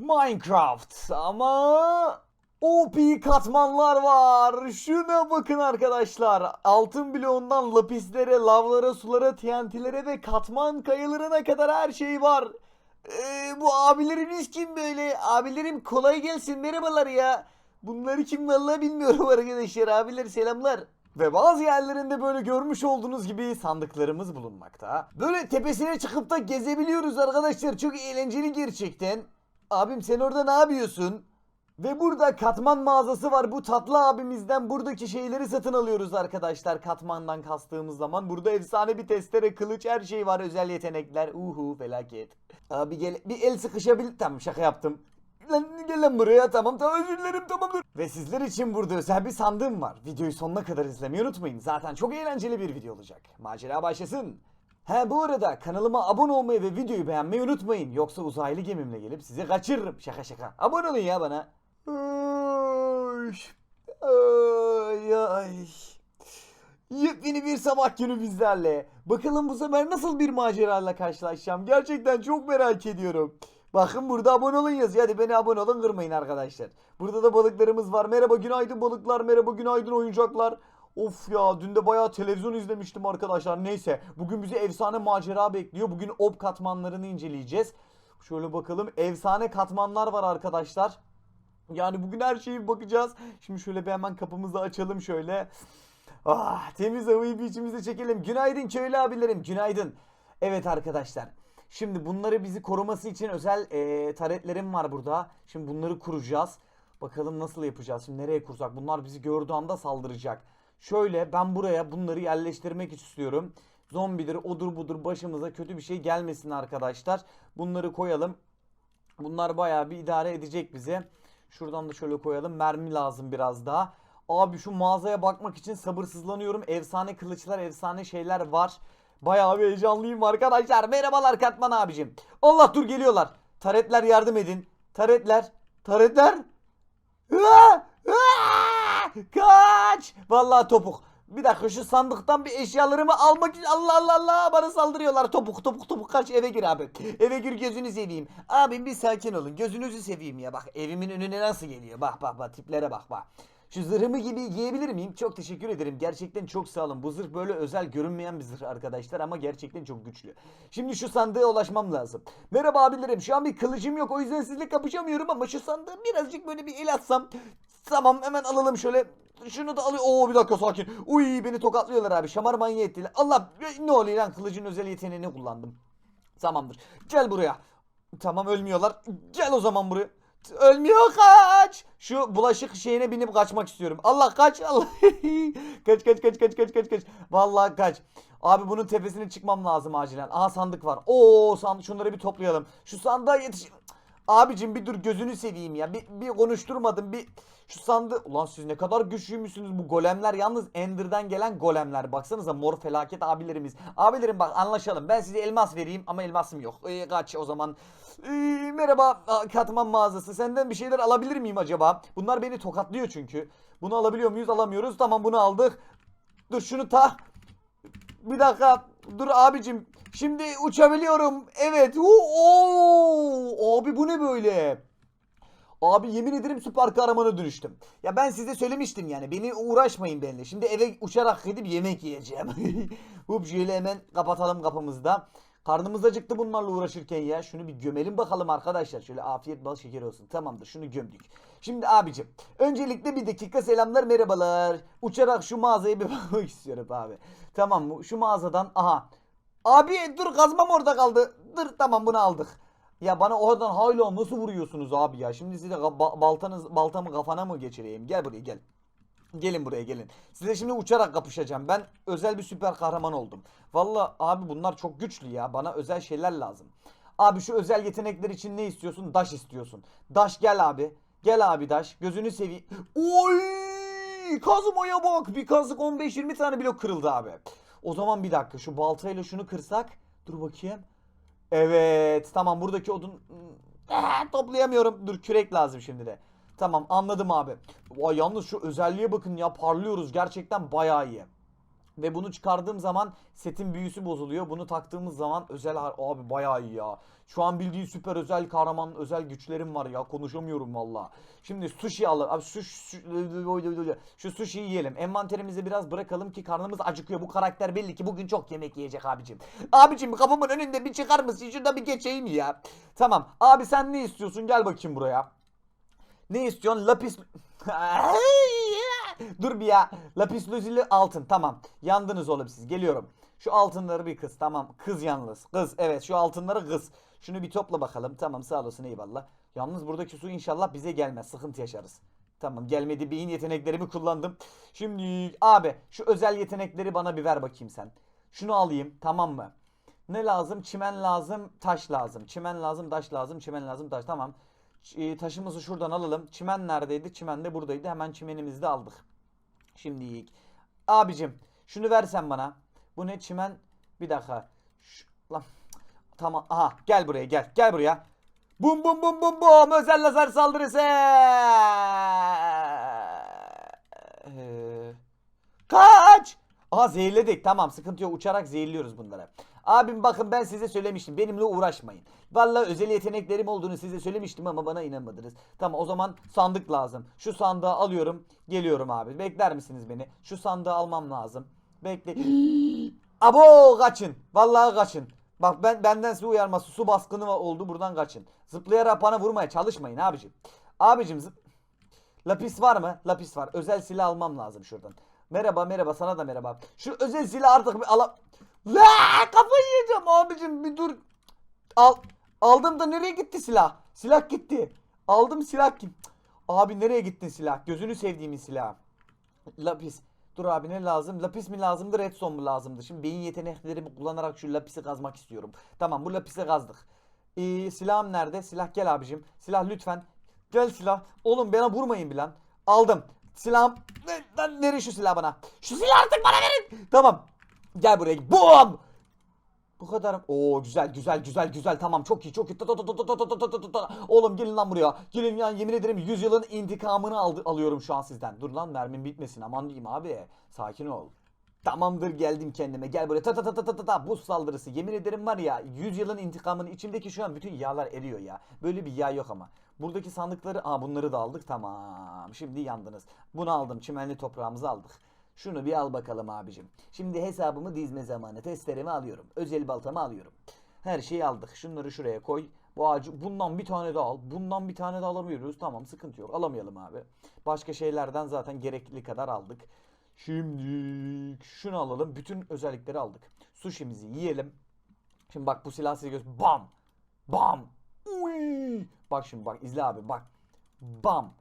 Minecraft ama OP katmanlar var. Şuna bakın arkadaşlar. Altın bloğundan lapislere, lavlara, sulara, TNT'lere ve katman kayalarına kadar her şey var. Ee, bu abileriniz kim böyle? Abilerim kolay gelsin merhabalar ya. Bunları kim vallahi bilmiyorum arkadaşlar. Abiler selamlar. Ve bazı yerlerinde böyle görmüş olduğunuz gibi sandıklarımız bulunmakta. Böyle tepesine çıkıp da gezebiliyoruz arkadaşlar. Çok eğlenceli gerçekten. Abim sen orada ne yapıyorsun? Ve burada katman mağazası var. Bu tatlı abimizden buradaki şeyleri satın alıyoruz arkadaşlar. Katmandan kastığımız zaman. Burada efsane bir testere, kılıç her şey var. Özel yetenekler. Uhu felaket. Abi gel bir el sıkışabil... Tamam şaka yaptım. Lan gel lan buraya tamam tamam özür dilerim tamamdır. Ve sizler için burada özel bir sandığım var. Videoyu sonuna kadar izlemeyi unutmayın. Zaten çok eğlenceli bir video olacak. Macera başlasın. He bu arada kanalıma abone olmayı ve videoyu beğenmeyi unutmayın. Yoksa uzaylı gemimle gelip sizi kaçırırım. Şaka şaka. Abone olun ya bana. Ay, ay. Yepyeni bir sabah günü bizlerle. Bakalım bu sefer nasıl bir macerayla karşılaşacağım. Gerçekten çok merak ediyorum. Bakın burada abone olun yazıyor. Hadi beni abone olun kırmayın arkadaşlar. Burada da balıklarımız var. Merhaba günaydın balıklar. Merhaba günaydın oyuncaklar. Of ya dün de bayağı televizyon izlemiştim arkadaşlar. Neyse bugün bizi efsane macera bekliyor. Bugün ob katmanlarını inceleyeceğiz. Şöyle bakalım. Efsane katmanlar var arkadaşlar. Yani bugün her şeyi bakacağız. Şimdi şöyle bir hemen kapımızı açalım şöyle. Ah, temiz havayı bir içimize çekelim. Günaydın köylü abilerim. Günaydın. Evet arkadaşlar. Şimdi bunları bizi koruması için özel eee taretlerim var burada. Şimdi bunları kuracağız. Bakalım nasıl yapacağız. Şimdi nereye kursak? Bunlar bizi gördüğü anda saldıracak. Şöyle ben buraya bunları yerleştirmek istiyorum. Zombidir, odur budur başımıza kötü bir şey gelmesin arkadaşlar. Bunları koyalım. Bunlar bayağı bir idare edecek bize. Şuradan da şöyle koyalım. Mermi lazım biraz daha. Abi şu mağazaya bakmak için sabırsızlanıyorum. Efsane kılıçlar, efsane şeyler var. Bayağı bir heyecanlıyım arkadaşlar. Merhabalar Katman abicim. Allah dur geliyorlar. Taretler yardım edin. Taretler. Taretler. Aa! Kaç. Vallahi topuk. Bir dakika şu sandıktan bir eşyalarımı almak için Allah Allah Allah bana saldırıyorlar. Topuk topuk topuk kaç eve gir abi. Eve gir gözünü seveyim. Abim bir sakin olun. Gözünüzü seveyim ya. Bak evimin önüne nasıl geliyor. Bak bak bak tiplere bak bak. Şu zırhımı gibi giyebilir miyim? Çok teşekkür ederim. Gerçekten çok sağ olun. Bu zırh böyle özel görünmeyen bir zırh arkadaşlar ama gerçekten çok güçlü. Şimdi şu sandığa ulaşmam lazım. Merhaba abilerim. Şu an bir kılıcım yok. O yüzden sizle kapışamıyorum ama şu sandığı birazcık böyle bir el atsam. Tamam hemen alalım şöyle. Şunu da alıyor. Oo bir dakika sakin. Uy beni tokatlıyorlar abi. Şamar manyağı ettiler. Allah ne oluyor lan kılıcın özel yeteneğini kullandım. Tamamdır. Gel buraya. Tamam ölmüyorlar. Gel o zaman buraya. Ölmüyor kaç. Şu bulaşık şeyine binip kaçmak istiyorum. Allah kaç Allah. kaç kaç kaç kaç kaç kaç kaç. Vallahi kaç. Abi bunun tepesine çıkmam lazım acilen. Aha sandık var. Oo sandık şunları bir toplayalım. Şu sandığa yetiş. Abicim bir dur gözünü seveyim ya. Bir, bir konuşturmadım. Bir şu sandı. Ulan siz ne kadar güçlüymüşsünüz bu golemler. Yalnız Ender'dan gelen golemler. Baksanıza mor felaket abilerimiz. Abilerim bak anlaşalım. Ben size elmas vereyim ama elmasım yok. Ee, kaç o zaman. Ee, merhaba katman mağazası. Senden bir şeyler alabilir miyim acaba? Bunlar beni tokatlıyor çünkü. Bunu alabiliyor muyuz? Alamıyoruz. Tamam bunu aldık. Dur şunu ta. Bir dakika. Dur abicim. Şimdi uçabiliyorum. Evet. Oo, abi bu ne böyle? Abi yemin ederim süper kahramana dönüştüm. Ya ben size söylemiştim yani. Beni uğraşmayın benimle. Şimdi eve uçarak gidip yemek yiyeceğim. Hop şöyle hemen kapatalım kapımızda. Karnımız acıktı bunlarla uğraşırken ya. Şunu bir gömelim bakalım arkadaşlar. Şöyle afiyet bal şeker olsun. Tamamdır şunu gömdük. Şimdi abicim. Öncelikle bir dakika selamlar merhabalar. Uçarak şu mağazaya bir bakmak istiyorum abi. Tamam mı? Şu mağazadan aha. Abi dur kazmam orada kaldı. Dur tamam bunu aldık. Ya bana oradan hala nasıl vuruyorsunuz abi ya? Şimdi size ba- baltanız baltamı kafana mı geçireyim? Gel buraya gel. Gelin buraya gelin. Size şimdi uçarak kapışacağım. Ben özel bir süper kahraman oldum. Valla abi bunlar çok güçlü ya. Bana özel şeyler lazım. Abi şu özel yetenekler için ne istiyorsun? Daş istiyorsun. Daş gel abi. Gel abi Daş. Gözünü seveyim. Oy! Kazmaya bak. Bir kazık 15-20 tane blok kırıldı abi. O zaman bir dakika şu baltayla şunu kırsak. Dur bakayım. Evet. Tamam buradaki odun Aa, toplayamıyorum. Dur kürek lazım şimdi de. Tamam anladım abi. Vay yalnız şu özelliğe bakın ya parlıyoruz. Gerçekten bayağı iyi. Ve bunu çıkardığım zaman setin büyüsü bozuluyor. Bunu taktığımız zaman özel abi bayağı iyi ya. Şu an bildiğin süper özel kahraman özel güçlerim var ya. Konuşamıyorum valla. Şimdi sushi alalım. Abi şu, şu, sushi'yi yiyelim. Envanterimizi biraz bırakalım ki karnımız acıkıyor. Bu karakter belli ki bugün çok yemek yiyecek abicim. Abicim kapımın önünde bir çıkar mısın? Şurada bir geçeyim ya. Tamam. Abi sen ne istiyorsun? Gel bakayım buraya. Ne istiyorsun? Lapis... Dur bir ya. Lapis lazuli altın. Tamam. Yandınız oğlum siz. Geliyorum. Şu altınları bir kız. Tamam. Kız yalnız. Kız. Evet şu altınları kız. Şunu bir topla bakalım. Tamam sağ olasın eyvallah. Yalnız buradaki su inşallah bize gelmez. Sıkıntı yaşarız. Tamam gelmedi beyin yeteneklerimi kullandım. Şimdi abi şu özel yetenekleri bana bir ver bakayım sen. Şunu alayım tamam mı? Ne lazım? Çimen lazım, taş lazım. Çimen lazım, taş lazım, çimen lazım, taş. Tamam. E, taşımızı şuradan alalım. Çimen neredeydi? Çimen de buradaydı. Hemen çimenimizi de aldık. Şimdi abicim şunu versen bana. Bu ne çimen? Bir dakika. Şu, lan. Tamam. Aha gel buraya gel. Gel buraya. Bum bum bum bum bum. Özel lazer saldırısı. Kaç! Aha zehirledik. Tamam sıkıntı yok. Uçarak zehirliyoruz bunları. Abim bakın ben size söylemiştim. Benimle uğraşmayın. Vallahi özel yeteneklerim olduğunu size söylemiştim ama bana inanmadınız. Tamam o zaman sandık lazım. Şu sandığı alıyorum. Geliyorum abi. Bekler misiniz beni? Şu sandığı almam lazım. Bekle. Abo kaçın. Vallahi kaçın. Bak ben benden su uyarması. Su baskını oldu. Buradan kaçın. Zıplayarak bana vurmaya çalışmayın abicim. Abicim zıp... Lapis var mı? Lapis var. Özel silah almam lazım şuradan. Merhaba merhaba sana da merhaba. Şu özel silah artık bir ala... La kafayı yiyeceğim abicim bir dur. Al aldım da nereye gitti silah? Silah gitti. Aldım silah kim? Abi nereye gittin silah? Gözünü sevdiğimin silahı. Lapis. Dur abi ne lazım? Lapis mi lazımdı, redstone mu lazımdı? Şimdi beyin yeteneklerimi kullanarak şu lapisi kazmak istiyorum. Tamam bu lapise kazdık. Ee, silahım nerede? Silah gel abicim. Silah lütfen. Gel silah. Oğlum bana vurmayın bilen. Aldım. Silahım. Verin şu silahı bana. Şu silahı artık bana verin. Tamam. Gel buraya. Bum. Bu kadar. Oo güzel güzel güzel güzel. Tamam çok iyi çok iyi. Oğlum gelin lan buraya. Gelin ya yemin ederim 100 yılın intikamını al alıyorum şu an sizden. Dur lan mermim bitmesin. Aman diyeyim abi. Sakin ol. Tamamdır geldim kendime. Gel buraya. Ta ta ta ta ta ta ta. Buz saldırısı. Yemin ederim var ya 100 yılın intikamını içimdeki şu an bütün yağlar eriyor ya. Böyle bir yağ yok ama. Buradaki sandıkları aa bunları da aldık. Tamam. Şimdi yandınız. Bunu aldım. Çimenli toprağımızı aldık. Şunu bir al bakalım abicim. Şimdi hesabımı dizme zamanı. Testeremi alıyorum. Özel baltamı alıyorum. Her şeyi aldık. Şunları şuraya koy. Bu ağacı bundan bir tane daha al. Bundan bir tane de alamıyoruz. Tamam sıkıntı yok. Alamayalım abi. Başka şeylerden zaten gerekli kadar aldık. Şimdi şunu alalım. Bütün özellikleri aldık. Sushi'mizi yiyelim. Şimdi bak bu silah size göster. Bam. Bam. Uy. Bak şimdi bak izle abi bak. Bam.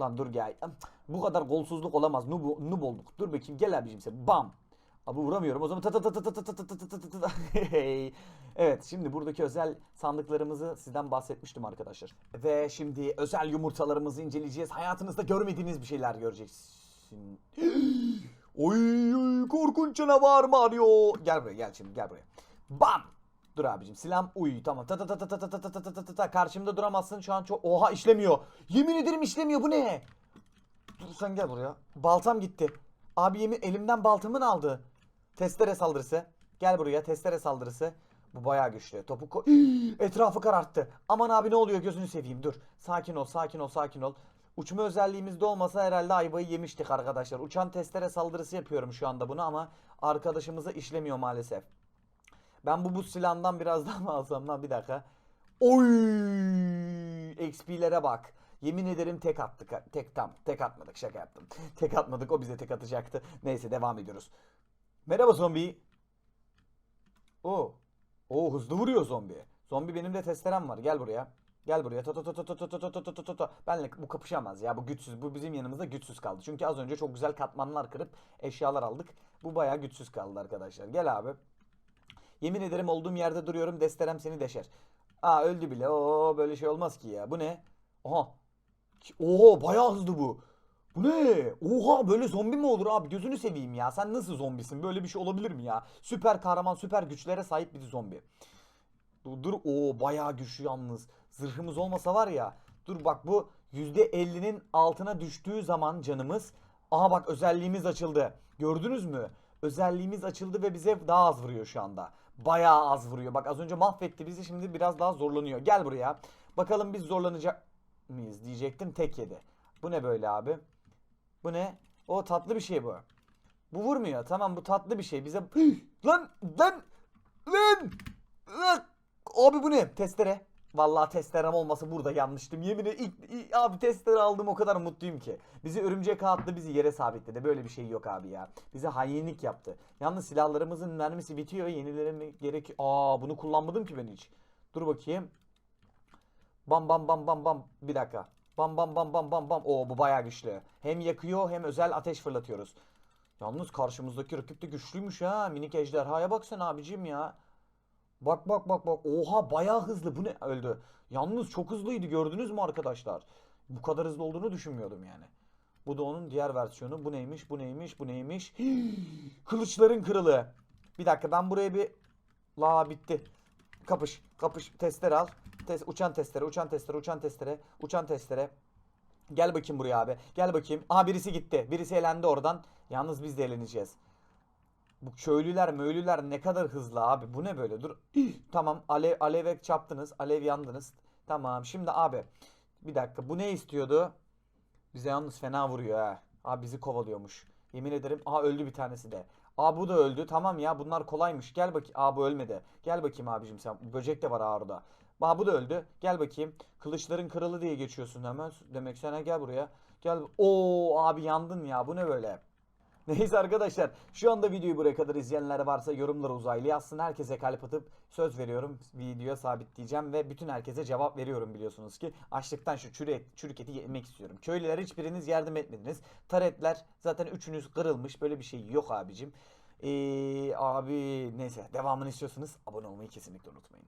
Lan dur gel. Bu kadar golsuzluk olamaz. Noob, noob olduk. Dur bakayım gel abicim sen. Bam. Abi vuramıyorum. O zaman ta ta ta ta ta ta ta ta ta ta ta ta. Hey. Evet şimdi buradaki özel sandıklarımızı sizden bahsetmiştim arkadaşlar. Ve şimdi özel yumurtalarımızı inceleyeceğiz. Hayatınızda görmediğiniz bir şeyler göreceksin. Oy oy korkunç canavar Mario. Gel buraya gel şimdi gel buraya. Bam. Dur abicim silahım uy tamam ta ta ta ta ta ta ta ta ta ta ta ta ta karşımda duramazsın şu an çok oha işlemiyor. Yemin ederim işlemiyor bu ne? Dur sen gel buraya. Baltam gitti. Abi yemin elimden baltamın aldı. Testere saldırısı. Gel buraya testere saldırısı. Bu bayağı güçlü. Topu ko- etrafı kararttı. Aman abi ne oluyor gözünü seveyim dur. Sakin ol sakin ol sakin ol. Uçma özelliğimizde olmasa herhalde ayvayı yemiştik arkadaşlar. Uçan testere saldırısı yapıyorum şu anda bunu ama arkadaşımıza işlemiyor maalesef. Ben bu buz silahından biraz daha mı alsam lan bir dakika. Oy! XP'lere bak. Yemin ederim tek attık. Tek tam. Tek atmadık. Şaka yaptım. Tek atmadık. O bize tek atacaktı. Neyse devam ediyoruz. Merhaba zombi. Oo. Oo hızlı vuruyor zombi. Zombi benim de testerem var. Gel buraya. Gel buraya. Ta ta ta ta ta ta ta ta ta ta ta. Benle bu kapışamaz ya. Bu güçsüz. Bu bizim yanımızda güçsüz kaldı. Çünkü az önce çok güzel katmanlar kırıp eşyalar aldık. Bu bayağı güçsüz kaldı arkadaşlar. Gel abi. Yemin ederim olduğum yerde duruyorum. Desterem seni deşer. Aa öldü bile. Oo böyle şey olmaz ki ya. Bu ne? Aha. Oha bayağı hızlı bu. Bu ne? Oha böyle zombi mi olur abi? Gözünü seveyim ya. Sen nasıl zombisin? Böyle bir şey olabilir mi ya? Süper kahraman, süper güçlere sahip bir zombi. Dur, dur. Oo bayağı güçlü yalnız. Zırhımız olmasa var ya. Dur bak bu %50'nin altına düştüğü zaman canımız Aha bak özelliğimiz açıldı. Gördünüz mü? Özelliğimiz açıldı ve bize daha az vuruyor şu anda. Bayağı az vuruyor. Bak az önce mahvetti bizi şimdi biraz daha zorlanıyor. Gel buraya. Bakalım biz zorlanacak mıyız diyecektim tek yedi. Bu ne böyle abi? Bu ne? O tatlı bir şey bu. Bu vurmuyor. Tamam bu tatlı bir şey. Bize lan lan lan. Abi bu ne? Testere. Vallahi testerem olmasa burada yanmıştım. Yemin ederim ilk, ilk- abi testere aldım o kadar mutluyum ki. Bizi örümcek attı bizi yere sabitledi. Böyle bir şey yok abi ya. Bize hainlik yaptı. Yalnız silahlarımızın mermisi bitiyor. Yenileri mi gerek? Aa bunu kullanmadım ki ben hiç. Dur bakayım. Bam bam bam bam bam. Bir dakika. Bam bam bam bam bam bam. Oo bu bayağı güçlü. Hem yakıyor hem özel ateş fırlatıyoruz. Yalnız karşımızdaki rakip de güçlüymüş ha. Minik ejderhaya bak sen abicim ya. Bak bak bak bak. Oha bayağı hızlı. Bu ne? Öldü. Yalnız çok hızlıydı gördünüz mü arkadaşlar? Bu kadar hızlı olduğunu düşünmüyordum yani. Bu da onun diğer versiyonu. Bu neymiş? Bu neymiş? Bu neymiş? Kılıçların kralı. Bir dakika ben buraya bir... La bitti. Kapış. Kapış. Testere al. Tes uçan testere. Uçan testere. Uçan testere. Uçan testere. Gel bakayım buraya abi. Gel bakayım. Aha birisi gitti. Birisi elendi oradan. Yalnız biz de eleneceğiz. Bu köylüler möylüler ne kadar hızlı abi. Bu ne böyle? Dur. tamam. Alev aleve çarptınız. Alev yandınız. Tamam. Şimdi abi. Bir dakika. Bu ne istiyordu? Bize yalnız fena vuruyor ha. Abi bizi kovalıyormuş. Yemin ederim. Aha öldü bir tanesi de. Aa bu da öldü. Tamam ya bunlar kolaymış. Gel bakayım. Aa bu ölmedi. Gel bakayım abicim sen. Böcek de var ha orada. Aa bu da öldü. Gel bakayım. Kılıçların kralı diye geçiyorsun hemen. Demek sana gel buraya. Gel. Oo abi yandın ya. Bu ne böyle? Neyse arkadaşlar şu anda videoyu buraya kadar izleyenler varsa yorumlara uzaylı yazsın. Herkese kalp atıp söz veriyorum videoya sabitleyeceğim ve bütün herkese cevap veriyorum biliyorsunuz ki. Açlıktan şu çürü et, çürük eti yemek istiyorum. Köylüler hiçbiriniz yardım etmediniz. Taretler zaten üçünüz kırılmış böyle bir şey yok abicim. Ee, abi neyse devamını istiyorsanız abone olmayı kesinlikle unutmayın.